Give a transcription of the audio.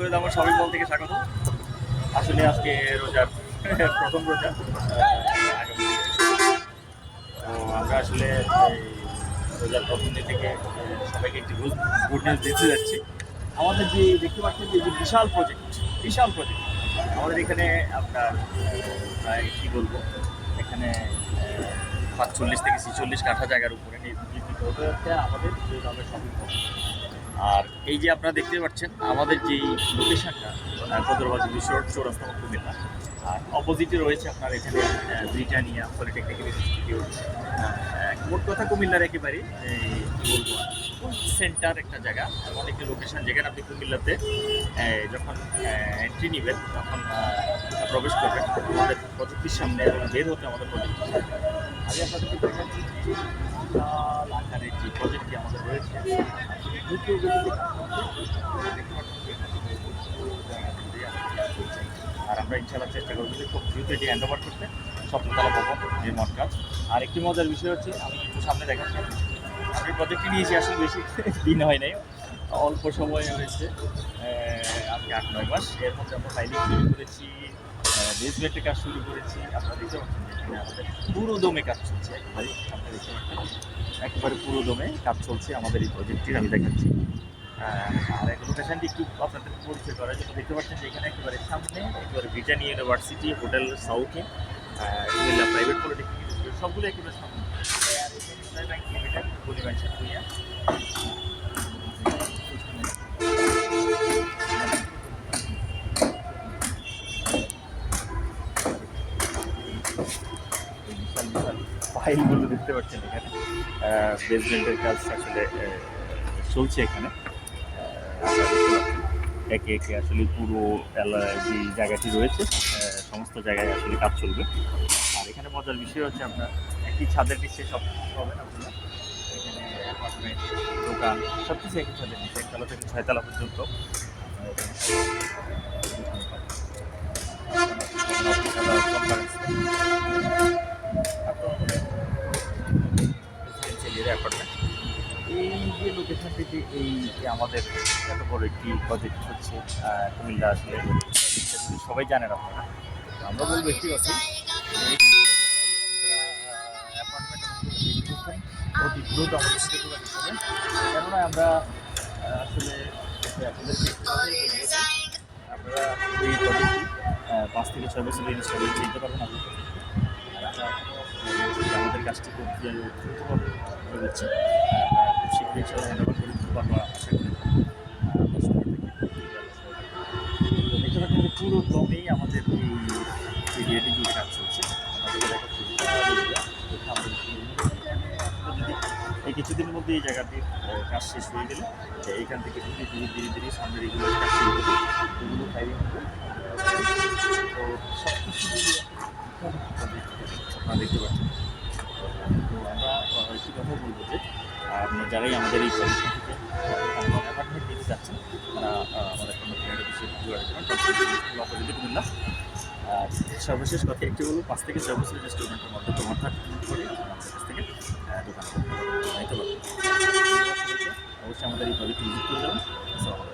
সৈয়দ আমার shopping mall থেকে স্বাগত। আসলে আজকে রোজার, প্রথম রোজা। তো আমরা আসলে রোজার প্রথম দিন থেকে সবাইকে একটি গুড গুড নিউজ দিতে যাচ্ছি। আমাদের যে, দেখতে পাচ্ছেন যে বিশাল প্রজেক্ট বিশাল প্রজেক্ট আমাদের এখানে আপনার, প্রায় কী বলব, এখানে পাঁচচল্লিশ থেকে ছিচল্লিশ কাঠা জায়গার উপরে হতে হচ্ছে আমাদের যে শপিং মল আর এই যে আপনারা দেখতে পাচ্ছেন, আমাদের যে লোকেশনটা কদরবাজি রিসোর্ট চৌরাস্তা কুমিল্লা আর অপোজিটে রয়েছে আপনার এখানে ব্রিটানিয়া পলিটেকনিক্যাল ইনস্টিটিউট মোট কথা কুমিল্লার একেবারে সেন্টার একটা জায়গা এমন একটি লোকেশন যেখানে আপনি কুমিল্লাতে যখন এন্ট্রি নেবেন, তখন প্রবেশ করবেন। আমাদের প্রযুক্তির সামনে এবং বের হতে আমাদের প্রযুক্তির সামনে আমি আপনাদেরকে দেখাচ্ছি যে প্রজেক্টটি আমাদের রয়েছে আর আমরা ইনশাআল্লাহ চেষ্টা করব যে খুব দ্রুত এটি হ্যান্ড ওভার করতে সপ্ততলা ভবন নির্মাণ কাজ। আর একটি মজার বিষয় হচ্ছে, আমি একটু সামনে দেখাচ্ছি। আমি প্রজেক্টটি নিয়েছি, আসলে বেশি দিন হয় নাই, অল্প সময় হয়েছে আজকে আট, নয় মাস। এর মধ্যে আমরা ফাইলিং করেছি বেসমেন্টের কাজ শুরু করেছি, আপনারা পুরো দমে কাজ চলছে। একেবারে একেবারে পুরো দমে কাজ চলছে আমাদের এই প্রজেক্টটির আমি দেখাচ্ছি। আর লোকেশনটি একটু আপনাদের পরিচয় করার জন্য দেখতে পাচ্ছেন যে এখানে একেবারে সামনে, একেবারে ব্রিটানি ইউনিভার্সিটি হোটেল সাউথে প্রাইভেট পলিটেকনিক সবগুলো একেবারে সামনে। আর ব্যাংক লিমিটেড বলি বিশাল বিশাল ফাইলগুলো দেখতে পাচ্ছেন এখানে। বেসমেন্টের কাজ আসলে চলছে এখানে। একে একে আসলে পুরো যে জায়গাটি রয়েছে। সমস্ত জায়গায় আসলে কাজ চলবে। আর এখানে মজার বিষয় হচ্ছে আপনার একই ছাদের নিচে সব পাবেন আপনারা। এখানে অ্যাপার্টমেন্ট দোকান সব কিছু একই ছাদের নিচে। একতলা থেকে ছয়তলা পর্যন্ত আপনারা এখানে রেসিডেন্সিয়াল অ্যাপার্টমেন্ট যে লোকেশনটিতে এই আমাদের এত বড় একটি প্রজেক্ট হচ্ছে কুমিল্লা আসলে সবাই জানেন তো আমরা বলব একটি কথা অতি দ্রুত আমাদের কেননা আমরা আসলে আপনারা এই পাঁচ থেকে ছয় বছর ইনস্টল করে নিতে পারবেন আমরা আমাদের কাজটি খুব দ্রুতভাবে ইনশাল্লাহ দিতে পারব আশা আমাদের এই এরিয়াটি জুড়ে কাজ চলছে এই কিছুদিনের মধ্যে এই জায়গাটির কাজ শেষ হয়ে গেলে এইখান থেকে ধীরে ধীরে ধীরে ধীরে সামনের এগুলো কাজ এগুলো ফাইলিং হবে তো সব কিছু আপনারা দেখতে পাচ্ছেন তো আমরা আহ, একটি কথা বলব যে আপনার যারাই আমাদের এই সর্বশেষ কথা একটি বলব পাঁচ থেকে ছয় বছরের স্টুডেন্টের মধ্যে তোমার করে আমাদের কাছ থেকে অবশ্যই আমাদের এই প্রজেক্ট ভিজিট যাবেন